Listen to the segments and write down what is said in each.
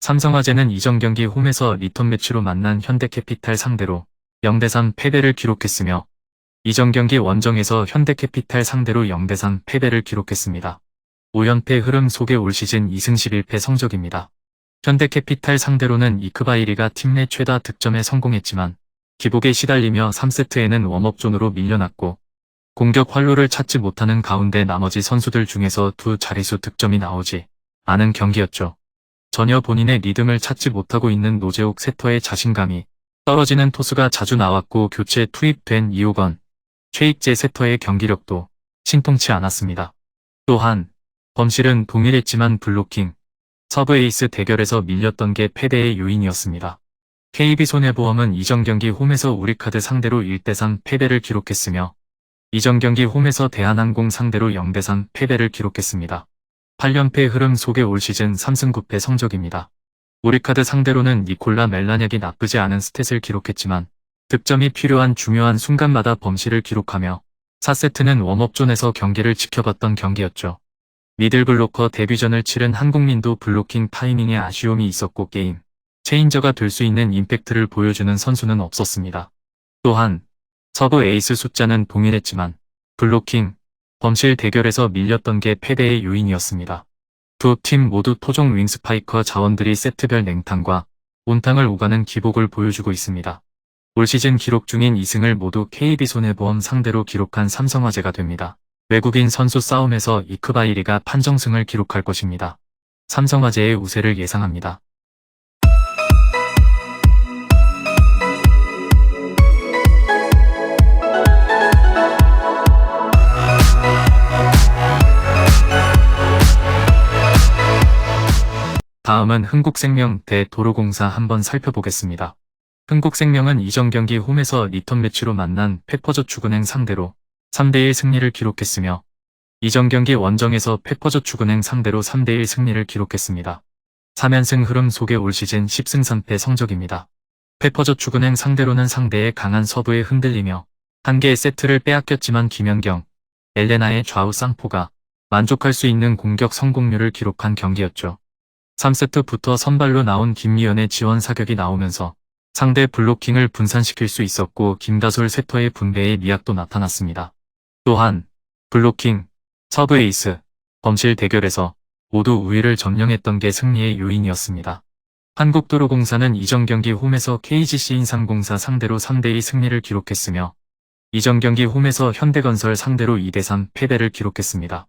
삼성화재는 이전 경기 홈에서 리턴 매치로 만난 현대캐피탈 상대로 0대3 패배를 기록했으며 이전 경기 원정에서 현대캐피탈 상대로 0대3 패배를 기록했습니다. 5연패 흐름 속에 올 시즌 2승 11패 성적입니다. 현대캐피탈 상대로는 이크바이리가 팀 내 최다 득점에 성공했지만 기복에 시달리며 3세트에는 웜업존으로 밀려났고 공격 활로를 찾지 못하는 가운데 나머지 선수들 중에서 두 자릿수 득점이 나오지 않은 경기였죠. 전혀 본인의 리듬을 찾지 못하고 있는 노재욱 세터의 자신감이 떨어지는 토수가 자주 나왔고 교체 투입된 이호건, 최익재 세터의 경기력도 신통치 않았습니다. 또한 범실은 동일했지만 블로킹, 서브 에이스 대결에서 밀렸던 게 패배의 요인이었습니다. KB손해보험은 이전 경기 홈에서 우리카드 상대로 1대3 패배를 기록했으며 이전 경기 홈에서 대한항공 상대로 0대3 패배를 기록했습니다. 8연패 흐름 속에 올 시즌 3승 9패 성적입니다. 우리카드 상대로는 니콜라 멜라냐기 나쁘지 않은 스탯을 기록했지만 득점이 필요한 중요한 순간마다 범실을 기록하며 4세트는 웜업존에서 경기를 지켜봤던 경기였죠. 미들블로커 데뷔전을 치른 한국민도 블로킹 타이밍에 아쉬움이 있었고 게임 체인저가 될 수 있는 임팩트를 보여주는 선수는 없었습니다. 또한 서브 에이스 숫자는 동일했지만 블로킹, 범실 대결에서 밀렸던 게 패배의 요인이었습니다. 두 팀 모두 토종 윙스파이커 자원들이 세트별 냉탕과 온탕을 오가는 기복을 보여주고 있습니다. 올 시즌 기록 중인 2승을 모두 KB손해보험 상대로 기록한 삼성화재가 됩니다. 외국인 선수 싸움에서 이크바이리가 판정승을 기록할 것입니다. 삼성화재의 우세를 예상합니다. 다음은 흥국생명 대 도로공사 한번 살펴보겠습니다. 흥국생명은 이전 경기 홈에서 리턴 매치로 만난 페퍼저축은행 상대로 3대1 승리를 기록했으며 이전 경기 원정에서 페퍼저축은행 상대로 3대1 승리를 기록했습니다. 3연승 흐름 속에 올 시즌 10승 3패 성적입니다. 페퍼저축은행 상대로는 상대의 강한 서브에 흔들리며 한 개의 세트를 빼앗겼지만 김연경, 엘레나의 좌우 쌍포가 만족할 수 있는 공격 성공률을 기록한 경기였죠. 3세트부터 선발로 나온 김미연의 지원 사격이 나오면서 상대 블로킹을 분산시킬 수 있었고 김다솔 세터의 분배에 미약도 나타났습니다. 또한 블로킹, 서브 에이스, 범실 대결에서 모두 우위를 점령했던 게 승리의 요인이었습니다. 한국도로공사는 이전 경기 홈에서 KGC 인삼공사 상대로 3대2 승리를 기록했으며 이전 경기 홈에서 현대건설 상대로 2대3 패배를 기록했습니다.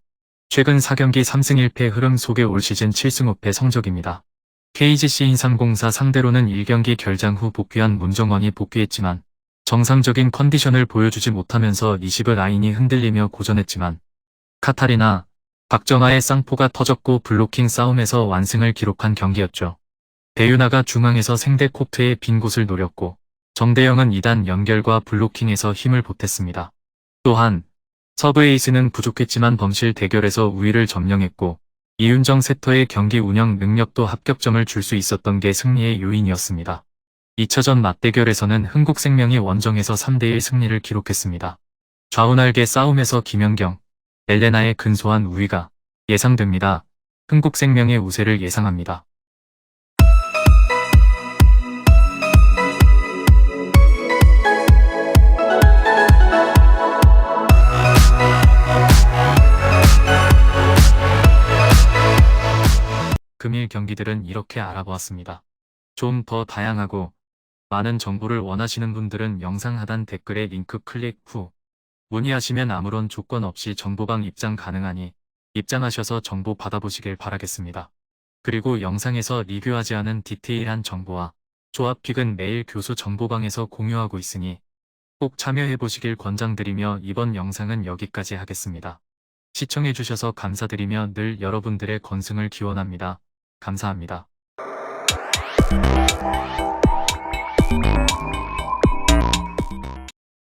최근 4경기 3승 1패 흐름 속에 올 시즌 7승 5패 성적입니다. KGC 인삼공사 상대로는 1경기 결장 후 복귀한 문정원이 복귀했지만 정상적인 컨디션을 보여주지 못하면서 20을 라인이 흔들리며 고전했지만 카타리나, 박정아의 쌍포가 터졌고 블로킹 싸움에서 완승을 기록한 경기였죠. 배유나가 중앙에서 생대 코트의 빈 곳을 노렸고 정대영은 2단 연결과 블로킹에서 힘을 보탰습니다. 또한 서브 에이스는 부족했지만 범실 대결에서 우위를 점령했고 이윤정 세터의 경기 운영 능력도 합격점을 줄 수 있었던 게 승리의 요인이었습니다. 2차전 맞대결에서는 흥국생명이 원정에서 3대1 승리를 기록했습니다. 좌우날개 싸움에서 김연경, 엘레나의 근소한 우위가 예상됩니다. 흥국생명의 우세를 예상합니다. 금일 경기들은 이렇게 알아보았습니다. 좀 더 다양하고 많은 정보를 원하시는 분들은 영상 하단 댓글에 링크 클릭 후 문의하시면 아무런 조건 없이 정보방 입장 가능하니 입장하셔서 정보 받아보시길 바라겠습니다. 그리고 영상에서 리뷰하지 않은 디테일한 정보와 조합픽은 매일 교수 정보방에서 공유하고 있으니 꼭 참여해보시길 권장드리며 이번 영상은 여기까지 하겠습니다. 시청해주셔서 감사드리며 늘 여러분들의 건승을 기원합니다. 감사합니다.